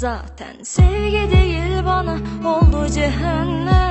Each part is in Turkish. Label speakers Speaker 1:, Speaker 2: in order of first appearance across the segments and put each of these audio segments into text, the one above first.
Speaker 1: Zaten. Sevgi değil bana oldu cehennem.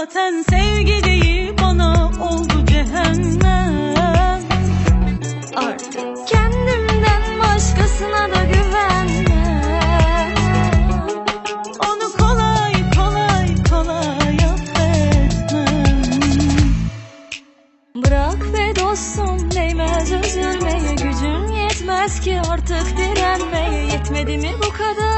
Speaker 2: zaten sevgiliyi bana oldu cehennem.
Speaker 1: Artık kendimden başkasına da güvenmem.
Speaker 2: Onu kolay kolay kolay affetmem.
Speaker 1: Bırak ve dostum değmez üzülmeye. Gücün yetmez ki artık direnmeye. Yetmedi mi bu kadar?